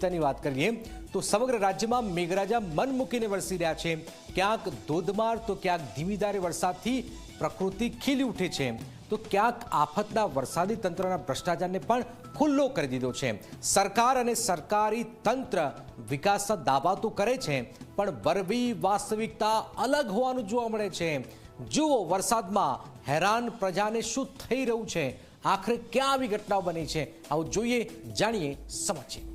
વાસ્તવિકતાની વાત કરીએ, તો સમગ્ર રાજ્યમાં મેઘરાજા મન મૂકીને વરસી રહ્યા છે. ક્યાંક ધોધમાર, તો ક્યાંક ધીમીધારે વરસાદથી પ્રકૃતિ ખીલી ઉઠે છે. તો ક્યાંક આફતના વરસાદી તંત્રના ભ્રષ્ટાચારને પણ ખુલ્લો કરી દીધો છે. સરકાર અને સરકારી તંત્ર વિકાસના દાવા તો કરે છે, પણ વરવી વાસ્તવિકતા અલગ હોવાનું જોવા મળે છે. જુઓ, વરસાદમાં હેરાન પ્રજાને શું થઈ રહ્યું છે? આખરે ક્યાં આવી ઘટનાઓ બની છે? આવું જોઈએ, જાણીએ સમજીએ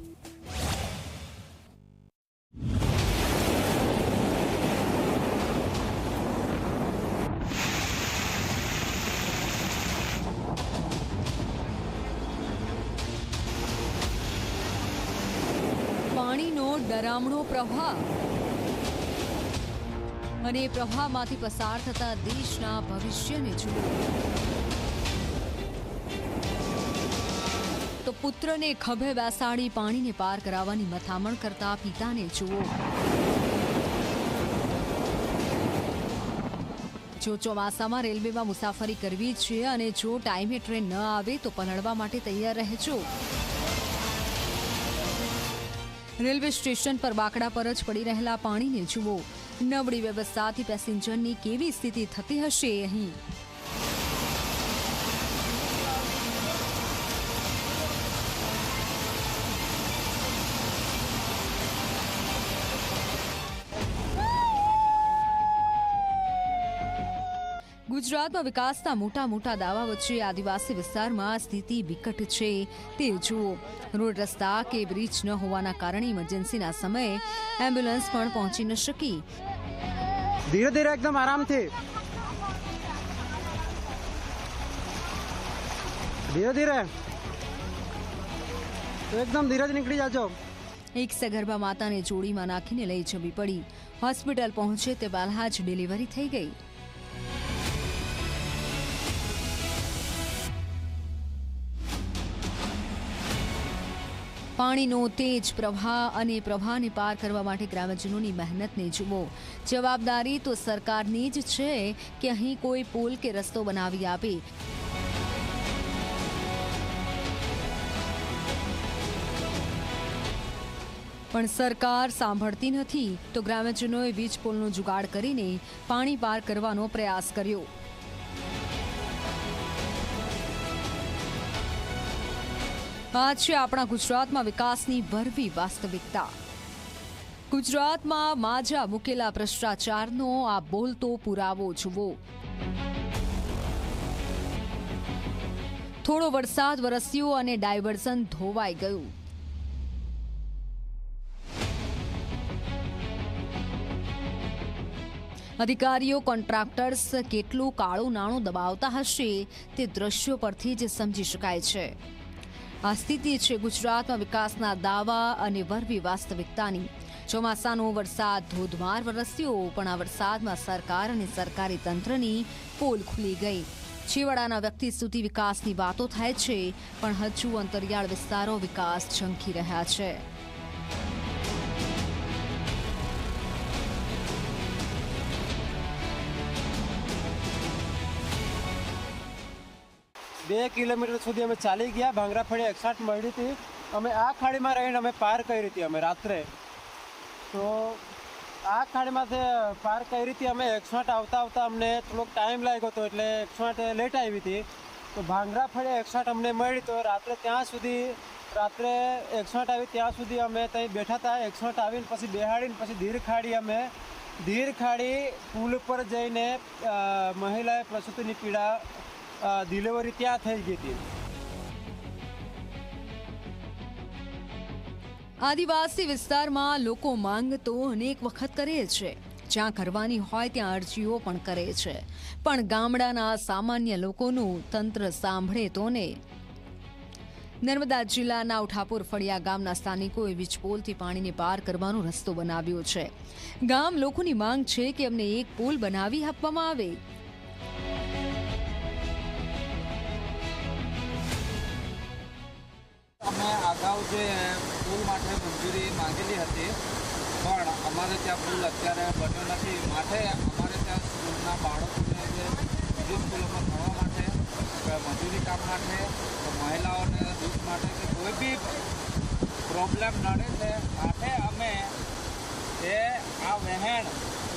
પાણીનો ડરામણો પ્રવાહ અને પ્રવાહમાંથી પસાર થતા દેશના ભવિષ્યને જુઓ. તો પુત્રને ખભે બેસાડી પાણીને પાર કરાવવાની મથામણ કરતા પિતાને જુઓ. જો ચોમાસામાં રેલવેમાં મુસાફરી કરવી છે અને જો ટાઈમે ટ્રેન ન આવે તો પલળવા માટે તૈયાર રહેજો. રેલવે સ્ટેશન પર બાકડા પર જ પડી રહેલા પાણીને જુઓ. નબળી વ્યવસ્થાથી પેસેન્જરની કેવી સ્થિતિ થતી હશે અહીં? ગુજરાતમાં વિકાસના મોટા મોટા દાવા વચ્ચે આદિવાસી વિસ્તારમાં સ્થિતિ વિકટ છે. તે જુઓ રોડ રસ્તા કે બ્રિજ ન હોવાના કારણે ઇમરજન્સીના સમયે એમ્બ્યુલન્સ પણ પહોંચી ન શકી. ધીરે ધીરે એકદમ આરામથી. ધીરે ધીરે એકદમ ધીરે નીકળી જાજો. એક સગર્ભા માતાને જોડીમાં નાખીને લઈ જવી પડી. હોસ્પિટલ પહોંચે તે બાલહાજ જ ડિલિવરી થઈ ગઈ. પાણીનો તેજ પ્રવાહ અને પ્રવાહને પાર કરવા માટે ગ્રામજનોની મહેનતને જુઓ. જવાબદારી તો સરકારની જ છે કે અહીં કોઈ પુલ કે રસ્તો બનાવી આપે. પણ સરકાર સાંભળતી નથી તો ગ્રામજનોએ વીજ પુલનો જુગાડ કરીને પાણી પાર કરવાનો પ્રયાસ કર્યો. આ છે આપણા ગુજરાતમાં વિકાસની ભરવી વાસ્તવિકતા. ગુજરાતમાં માજા મૂકેલા ભ્રષ્ટાચારનો આ બોલતો પુરાવો જુઓ. થોડો વરસાદ વરસ્યો અને ડાયવર્ઝન ધોવાઈ ગયું. અધિકારીઓ, કોન્ટ્રાક્ટર્સ કેટલું કાળું નાણું દબાવતા હશે તે દ્રશ્યો પરથી જ સમજી શકાય છે. આ સ્થિતિ છે ગુજરાતમાં વિકાસના દાવા અને વરવી વાસ્તવિકતાની. ચોમાસાનો વરસાદ, ધોધમાર વરસ્યો, પણ આ વરસાદમાં સરકાર અને સરકારી તંત્રની પોલ ખુલી ગઈ. છેવાડાના વ્યક્તિ સુધી વિકાસની વાતો થાય છે, પણ હજુ અંતરિયાળ વિસ્તારો વિકાસ ઝંખી રહ્યા છે. બે કિલોમીટર સુધી અમે ચાલી ગયા. ભાંગરા ફળી એકસાઠ મળી હતી. અમે આ ખાડીમાં રહીને અમે પાર કરી હતી અમે રાત્રે. તો આ ખાડીમાંથી પાર કરી હતી અમે. એકસાઠ આવતા આવતા અમને થોડોક ટાઈમ લાગ્યો હતો એટલે એકસાઠ લેટ આવી હતી. તો ભાંગરા ફળી એકસાઠ અમને મળી તો રાત્રે ત્યાં સુધી, રાત્રે એકસાઠ આવી ત્યાં સુધી અમે ત્યાં બેઠા હતા. એકસાઠ આવીને પછી બેહાડીને પછી ધીર ખાડી અમે, ધીર ખાડી પુલ ઉપર જઈને મહિલાએ પ્રસૂતિની પીડા ડિલિવરી ત્યાં થઈ ગઈ હતી. આદિવાસી વિસ્તારમાં લોકો માંગ તો અનેક વખત કરે છે. જ્યાં કરવાની હોય ત્યાં અરજીઓ પણ કરે છે. પણ ગામડાના સામાન્ય લોકોનું તંત્ર સાંભળે તો ને. નર્મદા જિલ્લાના ઉઠાપુર ફળિયા ગામના સ્થાનિકોએ વીજપોલથી પાણીને પાર કરવાનો રસ્તો બનાવ્યો છે. ગામ લોકોની માંગ છે કે અમને એક પુલ બનાવી આપવામાં આવે. અમે અગાઉ જે પુલ માટે મંજૂરી માંગેલી હતી, પણ અમારે ત્યાં પુલ અત્યારે બન્યો નથી. માટે અમારે ત્યાં સ્કૂલના બાળકોને જે બીજી સ્કૂલોમાં ભણવા માટે મજૂરી કામ માટે મહિલાઓને દૂધ માટે કે કોઈ બી પ્રોબ્લેમ નડે છે માટે અમે એ આ વહેણ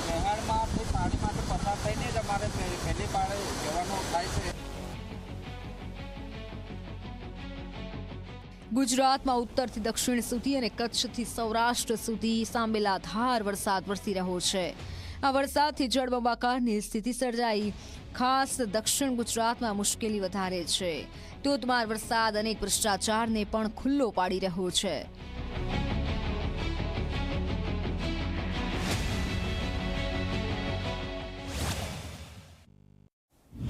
વહેણમાંથી માટે પસાર થઈને જ અમારે પહેલી પાડે જવાનું થાય છે. ગુજરાતમાં ઉત્તરથી દક્ષિણ સુધી અને કચ્છથી સૌરાષ્ટ્ર સુધી સાંબેલાધાર વરસાદ વરસી રહ્યો છે. આ વરસાદથી જળબંબાકારની સ્થિતિ સર્જાઈ. ખાસ દક્ષિણ ગુજરાતમાં મુશ્કેલી વધારે છે. ધોધમાર વરસાદ અનેક ભ્રષ્ટાચારને પણ ખુલ્લો પાડી રહ્યો છે.